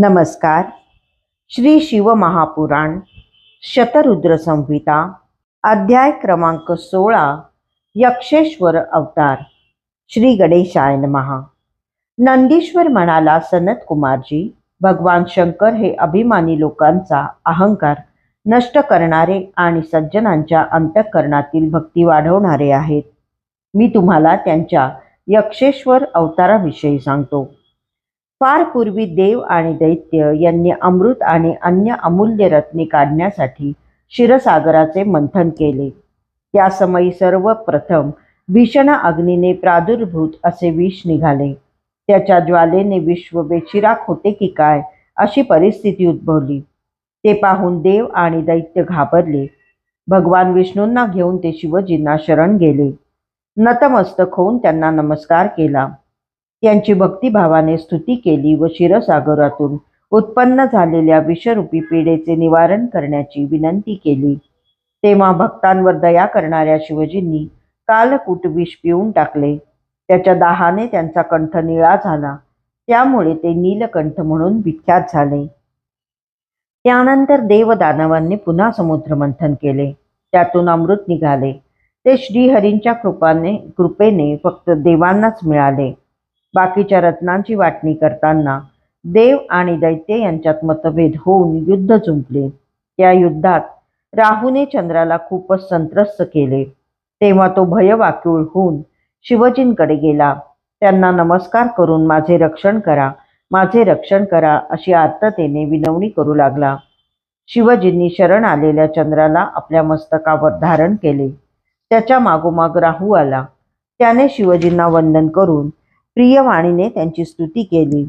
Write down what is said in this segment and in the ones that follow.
नमस्कार. श्री शिवमहापुराण शतरुद्र संहिता अध्याय क्रमांक सोळा यक्षेश्वर अवतार. श्री गणेशाय महा नंदीश्वर म्हणाला सनत कुमारजी भगवान शंकर हे अभिमानी लोकांचा अहंकार नष्ट करणारे आणि सज्जनांच्या अंतःकरणातील भक्ती वाढवणारे आहेत. मी तुम्हाला त्यांच्या यक्षेश्वर अवताराविषयी सांगतो. फार पूर्वी देव आणि दैत्य यांनी अमृत आणि अन्य अमूल्य रत्ने काढण्यासाठी क्षीरसागराचे मंथन केले. त्या समयी सर्वप्रथम भीषण अग्नीने प्रादुर्भूत असे विष निघाले. त्याच्या ज्वालेने विश्व बेचिराख होते की काय अशी परिस्थिती उद्भवली. ते पाहून देव आणि दैत्य घाबरले. भगवान विष्णूंना घेऊन ते शिवजींना शरण गेले. नतमस्तक होऊन त्यांना नमस्कार केला. त्यांची भक्तिभावाने स्तुती केली व क्षीरसागरातून उत्पन्न झालेल्या विषरूपी पीडेचे निवारण करण्याची विनंती केली. तेव्हा भक्तांवर दया करणाऱ्या शिवजींनी कालकूट विष पिऊन टाकले. त्याच्या दाहाने त्यांचा कंठ निळा झाला. त्यामुळे ते नीलकंठ म्हणून विख्यात झाले. त्यानंतर देवदानवांनी पुन्हा समुद्र मंथन केले. त्यातून अमृत निघाले. ते श्रीहरींच्या कृपाने कृपेने फक्त देवांनाच मिळाले. बाकीच्या रत्नांची वाटणी करताना देव आणि दैत्य यांच्यात मतभेद होऊन युद्ध जुंपले. त्या युद्धात राहूने चंद्राला खूपच संत्रस्त केले. तेव्हा तो भयवाक्यूळ होऊन शिवजींकडे गेला. त्यांना नमस्कार करून माझे रक्षण करा माझे रक्षण करा अशी आर्ततेने विनवणी करू लागला. शिवजींनी शरण आलेल्या चंद्राला आपल्या मस्तकावर धारण केले. त्याच्या मागोमाग राहू आला. त्याने शिवजींना वंदन करून प्रियवाणीने त्यांची स्तुती केली.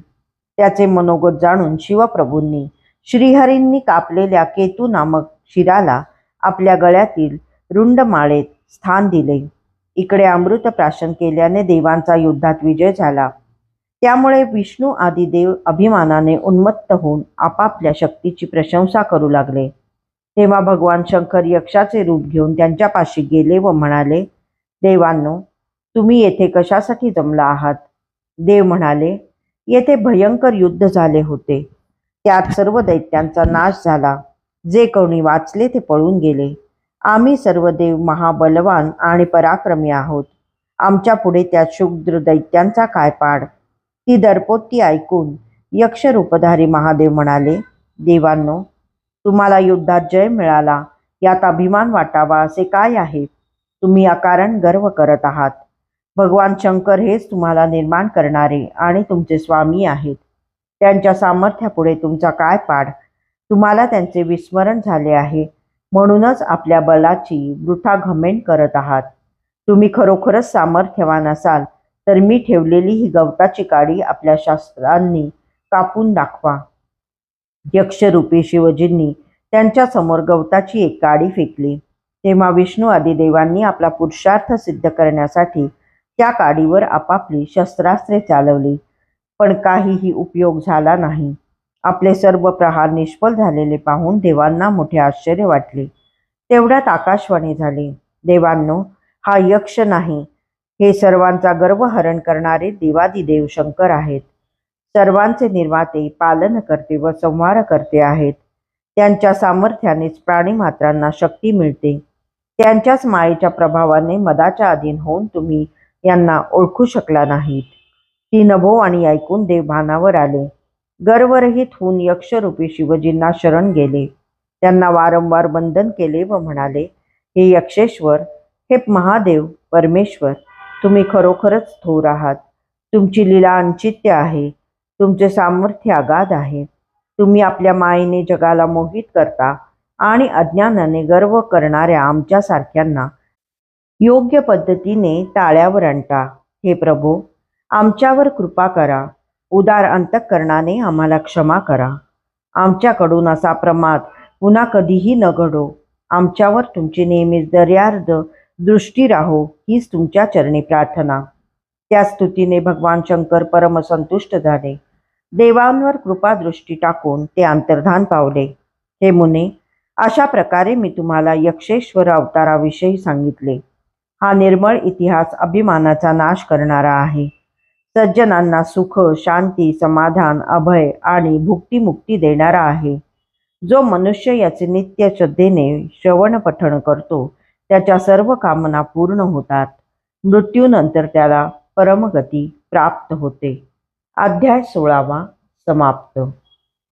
त्याचे मनोगत जाणून शिवप्रभूंनी श्रीहरींनी कापलेल्या केतू नामक शिराला आपल्या गळ्यातील रुंड माळेत स्थान दिले. इकडे अमृत प्राशन केल्याने देवांचा युद्धात विजय झाला. त्यामुळे विष्णू आदी देव अभिमानाने उन्मत्त होऊन आपापल्या शक्तीची प्रशंसा करू लागले. तेव्हा भगवान शंकर यक्षाचे रूप घेऊन त्यांच्यापाशी गेले व म्हणाले देवांनो तुम्ही येथे कशासाठी जमला आहात? देव म्हणाले येथे भयंकर युद्ध झाले होते. त्यात सर्व दैत्यांचा नाश झाला. जे कोणी वाचले ते पळून गेले. आम्ही सर्व देव महाबलवान आणि पराक्रमी आहोत. आमच्या पुढे त्या क्षुद्र दैत्यांचा काय पाड? ती दरपोती ऐकून यक्ष रूपधारी महादेव म्हणाले देवांनो तुम्हाला युद्धात जय मिळाला. यात अभिमान वाटावा असे काय आहे? तुम्ही अकारण गर्व करत आहात. भगवान शंकर हेच तुम्हाला निर्माण करणारे आणि तुमचे स्वामी आहेत. त्यांच्या सामर्थ्यापुढे तुमचा काय पाड तुम्हाला त्यांचे विस्मरण झाले आहे. म्हणूनच आपल्या बलाची वृथा घमेंड करत आहात. तुम्ही खरोखरच सामर्थ्यवान असाल तर मी ठेवलेली ही गवताची काडी आपल्या शास्त्रांनी कापून दाखवा. यक्षरूपी शिवजींनी त्यांच्यासमोर गवताची एक काडी फेकली. तेव्हा विष्णू आदी देवांनी आपला पुरुषार्थ सिद्ध करण्यासाठी त्या काडीवर आपापली शस्त्रास्त्रे चालवली पण काहीही उपयोग झाला नाही. आपले सर्व प्रहार निष्फल झालेले पाहून देवांना मोठे आश्चर्य वाटले. तेवढ्यात आकाशवाणी झाली देवांनो हा यक्ष नाही. हे सर्वांचा गर्वहरण करणारे देवादिदेव शंकर आहेत. सर्वांचे निर्माते पालन करते व संहार करते आहेत. त्यांच्या सामर्थ्यानेच प्राणीमात्रांना शक्ती मिळते. त्यांच्याच मायेच्या प्रभावाने मदाच्या अधीन होऊन तुम्ही यांना ओळखू शकला नाहीत. ती नभोवाणी ऐकून देव भानावर आले. गर्वरहित होऊन यक्षरूपी शिवजींना शरण गेले. त्यांना वारंवार बंधन केले व म्हणाले हे यक्षेश्वर हे महादेव परमेश्वर तुम्ही खरोखरच थोर आहात. तुमची लीला अंचित्य आहे. तुमचे सामर्थ्य अगाध आहे. तुम्ही आपल्या मायेने जगाला मोहित करता आणि अज्ञानाने गर्व करणाऱ्या आमच्यासारख्यांना योग्य पद्धतीने ताळ्यावर आणता. हे प्रभो आमच्यावर कृपा करा. उदार अंतःकरणाने आम्हाला क्षमा करा. आमच्याकडून असा प्रमाद पुन्हा कधीही न घडो. आमच्यावर तुमची नेहमीच दर्यार्द दृष्टी राहो हीच तुमच्या चरणी प्रार्थना. त्या स्तुतीने भगवान शंकर परमसंतुष्ट झाले. देवांवर कृपादृष्टी टाकून ते अंतर्धान पावले. हे मुने अशा प्रकारे मी तुम्हाला यक्षेश्वर अवताराविषयी सांगितले. हा निर्मळ इतिहास अभिमानाचा नाश करणारा आहे. सज्जनांना सुख शांती समाधान अभय आणि भुक्तीमुक्ती देणारा आहे. जो मनुष्य याचे नित्य श्रद्धेने श्रवण पठण करतो त्याच्या सर्व कामना पूर्ण होतात. मृत्यूनंतर त्याला परमगती प्राप्त होते. अध्याय सोळावा समाप्त.